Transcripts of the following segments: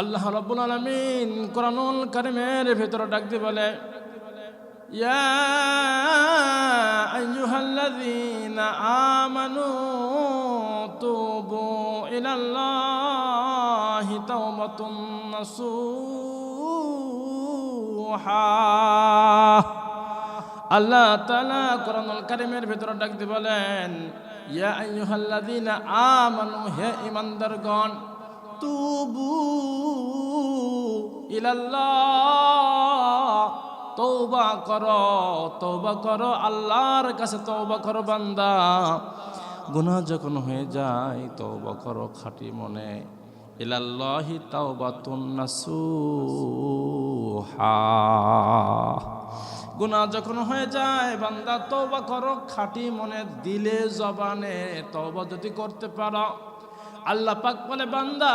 আল্লাহ রব্বুল আলমিন কোরআনুল কারিমের ভেতরে ডাক দিয়ে বলে আমানু তুবু ইলাল্লাহি তাওবাতুন নাসুহা। আল্লাহ তাআলা কোরআনুল কারিমের ভেতরে ডাক দিয়ে বলেন, ইয়া আইয়ুহাল্লাযীনা আমানু, হে ঈমানদারগণ তুবু ইলাল্লাহ তৌবা করো তৌবা করো, আল্লাহর কাছে তৌবা করো বান্দা। গুনাহ যখন হয়ে যায় তৌবা করো খাঁটি মনে। ইলাল্লাহি তাওবাতুন নাসুহা। গুনাহ যখন হয়ে যায়, বান্দা তৌবা করো খাঁটি মনে, দিলে জবানে তৌবা যদি করতে পারো। আল্লাহ পাক বলে, বান্দা,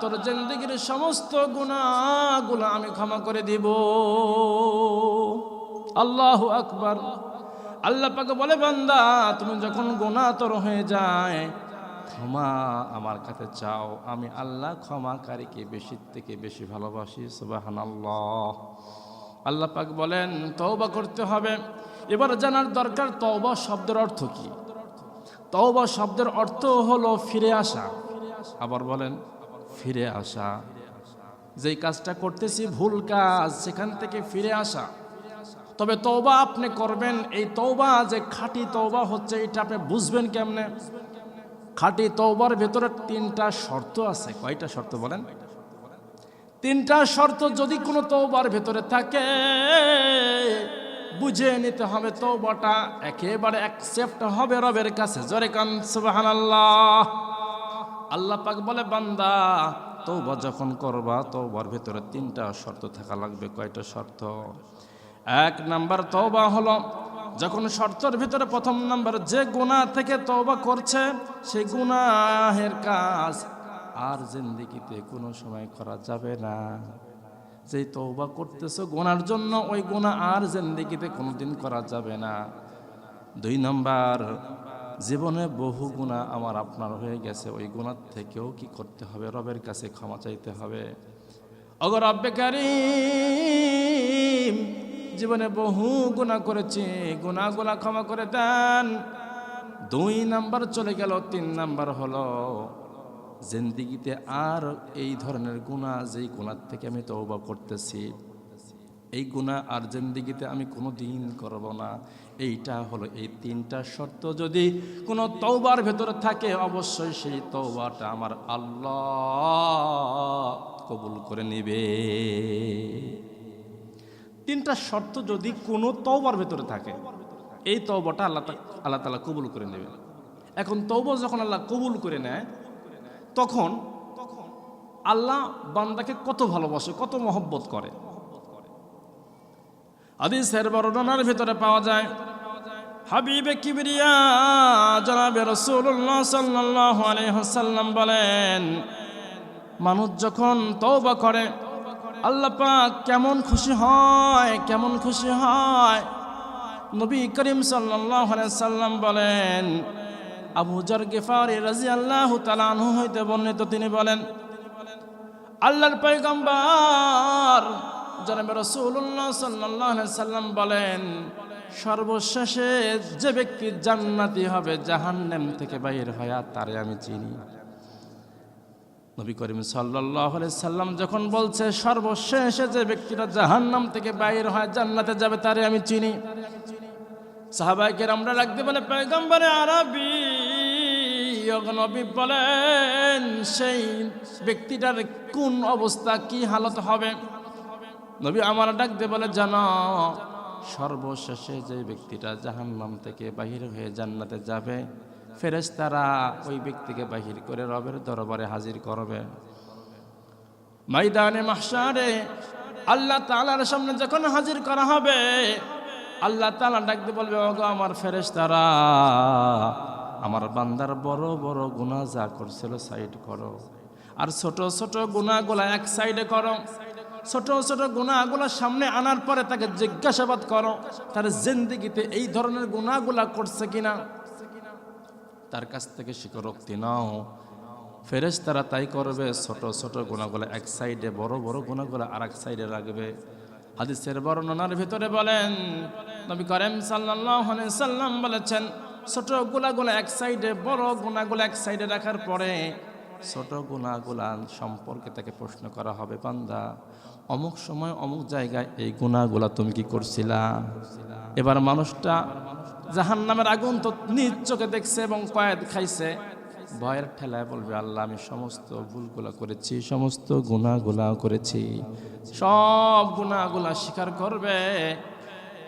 তোর জিন্দগির সমস্ত গুণাগুলো আমি ক্ষমা করে দিব। আল্লাহ আকবার। আল্লাহ পাক বলে, বান্দা, তুমি যখন গুণা তোর হয়ে যায়, ক্ষমা আমার কাছে চাও। আমি আল্লাহ ক্ষমাকারীকে বেশি থেকে বেশি ভালোবাসি সুবাহান আল্লাহ আল্লাহ পাক বলেন, তওবা করতে হবে। এবার জানার দরকার, তওবা শব্দের অর্থ কি? তওবা শব্দের অর্থ হলো ফিরে আসা। আবার বলেন, ফিরে আসা। যেই কাজটা করতেছি, ভুল কাজ, সেখান থেকে ফিরে আসা। তবে তওবা আপনি করবেন, এই তওবা যে খাঁটি তওবা হচ্ছে, এটা আপনি বুঝবেন কেমনে? খাঁটি তওবার ভেতরে তিনটা শর্ত আছে। কয়টা শর্ত বলেন? তিনটা শর্ত যদি কোনো তওবার ভেতরে থাকে, বুঝে নিতে হবে তওবাটা একেবারে অ্যাকসেপ্ট হবে রবের কাছে। জরে কান, সুবহানাল্লাহ। আল্লাহ পাক বলে, বান্দা তৌবা যখন করবা তৌবার ভেতরে তিনটা শর্ত থাকা লাগবে। কয়টা শর্ত? এক নাম্বার তওবা হলো, যখন শর্তের ভিতরে প্রথম নাম্বার যে গুনাহ থেকে তওবা করছে, সেই গুনাহের কাজ আর জিন্দিগিতে কোনো সময় করা যাবে না। যে তৌবা করতেছো গোনার জন্য, ওই গুনাহ আর জিন্দিগিতে কোনোদিন করা যাবে না। দুই নাম্বার জীবনে বহু গুণা আমার আপনার হয়ে গেছে, ওই গুণার থেকেও কি করতে হবে? রবের কাছে ক্ষমা চাইতে হবে। অগর অব্যকারীম জীবনে বহু গুণা করেছি, গুণাগুলা ক্ষমা করে দেন। দুই নাম্বার চলে গেল, তিন নাম্বার হলো, জিন্দিগিতে আর এই ধরনের গুণা, যেই গুণার থেকে আমি তৌবা করতেছি। এই গুণা আর জিন্দিগিতে আমি কোনো দিন করব না। এইটা হলো এই তিনটা শর্ত। যদি কোনো তৌবার ভেতরে থাকে, অবশ্যই সেই তৌবাটা আমার আল্লাহ কবুল করে নেবে। তিনটা শর্ত যদি কোনো তৌবার ভেতরে থাকে, এই তৌবাটা আল্লাহ আল্লাহ তালা কবুল করে নেবে। এখন তৌবা যখন আল্লাহ কবুল করে নেয় তখন তখন আল্লাহ বান্দাকে কত ভালোবাসে, কত মহব্বত করে। হাদিসের বর্ণনার ভিতরে পাওয়া যায়, হাবিবে কিবরিয়া জনাবে রসুল্লাহ সাল্লাল্লাহু আলাইহি ওয়াসাল্লাম বলেন, মানুষ যখন তওবা করে, আল্লাহ পাক কেমন খুশি হয়, কেমন খুশি হয়? নবী করিম আলাইহি সাল্লাম বলেন, আবু জর গেফারি রাদিয়াল্লাহু তাআলা আনহু হইতে বর্ণিত তিনি বলেন, আল্লাহর পয়গম্বর জনাবে রসুল্লাহ সাল্লাহ সাল্লাম বলেন, সর্বশেষে যে ব্যক্তি জান্নাতি হবে, জাহান্নাম থেকে বাইর হয়া তারে আমি চিনি নবী করিম সাল্লাহ সাল্লাম যখন বলছে, সর্বশেষে যে ব্যক্তিটা জাহান্নাম থেকে বাইর হয় জান্নাতে যাবে, তারে আমি চিনি। সাহাবাইকে আমরা রাখতে বলে, পয়গম্বরে আরবি নবী বলেন, সেই ব্যক্তিটার কোন অবস্থা, কি হালত হবে? নবী আমার ডাকতে বলে, জানো, সর্বশেষে যে ব্যক্তিটা জাহান্নাম থেকে বাহির হয়ে জান্নাতে যাবে, ফেরেশতারা ওই ব্যক্তিকে বাহির করে রবের দরবারে হাজির করবে। ময়দানে, মাহশারে আল্লাহ তালার সামনে যখন হাজির করা হবে, আল্লাহ তাআলা ডাকতে বলবে, ওগো আমার ফেরেশতারা, আমার বান্দার বড় বড় গুনাহ যা করছিল সাইড করো, আর ছোট ছোট গুনাহগুলা এক সাইডে করো। ছোট ছোট গুনাহগুলা সামনে আনার পরে তাকে জিজ্ঞাসাবাদ করো, তার জিন্দিগিতে এই ধরনের গুনাহগুলা করছে কিনা। তার কাছ থেকে স্বীকারোক্তি নাও। ফেরেস তারা তাই করবে, ছোট ছোট গুণাগুলো এক সাইডে, বড় বড় গুণাগুলো আর এক সাইডে রাখবে। হাদিসের বর্ণনার ভিতরে বলেন, নবী করেম সাল্লাম বলেছেন, ছোট গুণাগুলো এক সাইডে, বড় গুণাগুলো এক সাইডে রাখার পরে ছোট গুণাগুলা সম্পর্কে তাকে প্রশ্ন করা হবে, বান্দা, অমুক সময় অমুক জায়গায় এই গুণাগুলা তুমি কি করছিলা? এবার মানুষটা জাহান নামের আগুন তো নিজ চোখে দেখছে এবং কয়েদ খাইছে। ভয়ের ঠেলায় বলবে, আল্লাহ, আমি সমস্ত ভুলগুলা করেছি, সমস্ত গুণাগুলা করেছি। সব গুণাগুলা স্বীকার করবে।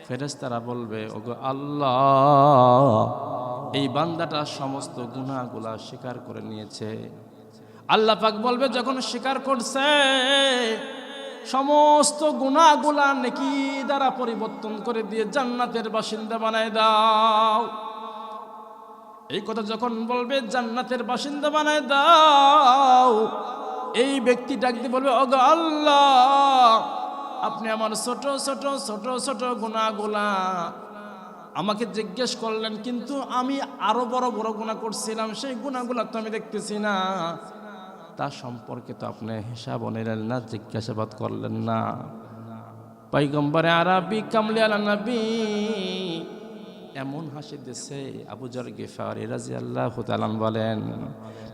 ফেরেশতারা বলবে, ওগো আল্লাহ, এই বান্দাটা সমস্ত গুণাগুলা স্বীকার করে নিয়েছে। আল্লাহ পাক বলবে, যখন স্বীকার করছে, সমস্ত গুণাগুলা নেকি দ্বারা পরিবর্তন করে দিয়ে জান্নাতের বাসিন্দা বানায় দাও। এই কথা যখন বলবে, জান্নাতের বাসিন্দা বানায় দাও, এই ব্যক্তি ডাক দিয়ে বলবে অগ আল্লাহ, আপনি আমার ছোট ছোট ছোট ছোট গুণাগুলা আমাকে জিজ্ঞেস করলেন, কিন্তু আমি আরও বড় বড় গুণা করছিলাম, সেই গুণাগুলা তো আমি দেখতেছি না। তা সম্পর্কে তো আপনি হিসাব নিলেন না জিজ্ঞাসাবাদ করলেন না। পৈগম্বরে আরবি কামলি আলা নবী এমন হাসি দিছে আবু জর গেফারি রাজি আল্লাহ বলেন,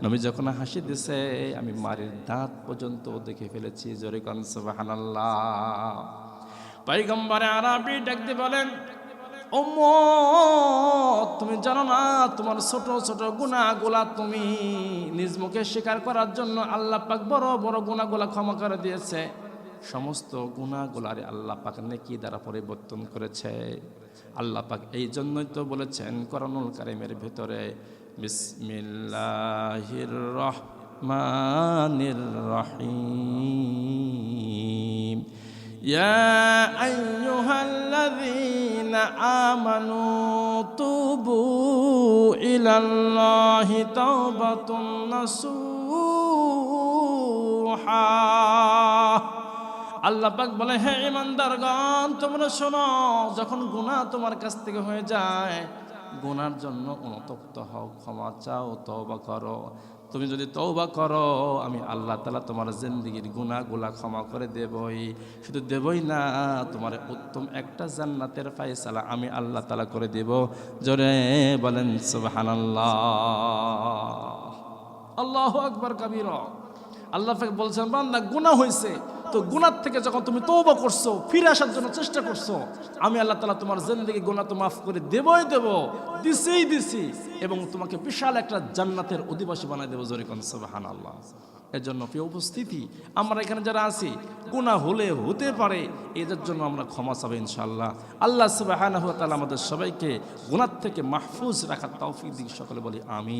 নবী যখন হাসি দিছে, আমি মারির দাঁত পর্যন্ত দেখে ফেলেছি জোরে কন সুবহানাল্লাহ। পৈগম্বরে আরবি ডাকতে বলেন তুমি জানো না, তোমার ছোট ছোট গুণাগুলা তুমি নিজ মুখে স্বীকার করার জন্য আল্লাহ পাক বড় বড় গুণাগুলা ক্ষমা করে দিয়েছে। সমস্ত গুণাগুলারে আল্লাহ পাক নেকি দ্বারা পরিবর্তন করেছে। আল্লাহ পাক এই জন্যই তো বলেছেন করণুল কারিমের ভিতরে, বিসমিল্লাহির রহমানির রহিম। يا أيها الذين آمنوا توبوا إلى الله توبة نصوحا আল্লাহ পাক বলে হে ইমানদারগণ তোমরা শোনো যখন গুনাহ তোমার কাছ থেকে হয়ে যায় গুনার জন্য অনুতপ্ত হও, ক্ষমা চাও, তওবা করো। তুমি যদি তৌবা করো, আমি আল্লাহ তালা তোমার জিন্দগির গুণাগুলা ক্ষমা করে দেবই। শুধু দেবই না, তোমার উত্তম একটা জান্নাতের ফাইসালা আমি আল্লাহ তালা করে দেব। জোরে বলেন, সুবহানাল্লাহ। আল্লাহ আকবর, কাবির। আল্লাহ বলছেন, বান্দা, গুনাহ হয়েছে তো গুনার থেকে যখন তুমি তৌবা করছ, ফিরে আসার জন্য চেষ্টা করছ, আমি আল্লাহ তালা তোমার জিন্দগি গুনাহ তো মাফ করে দেবই দেব, দিছেই দিছি, এবং তোমাকে বিশাল একটা জান্নাতের অধিবাসী বানাই দেবো জোরে কোন সুবাহান আল্লাহ এর জন্য প্রিয় উপস্থিতি, আমরা এখানে যারা আছি, গুনাহ হলে হতে পারে, এদের জন্য আমরা ক্ষমা চাবো ইনশাআল্লাহ। আল্লাহ সুবাহ আমাদের সবাইকে গুণার থেকে মাহফুজ রাখার তৌফিক দিক, সকলে বলি আমি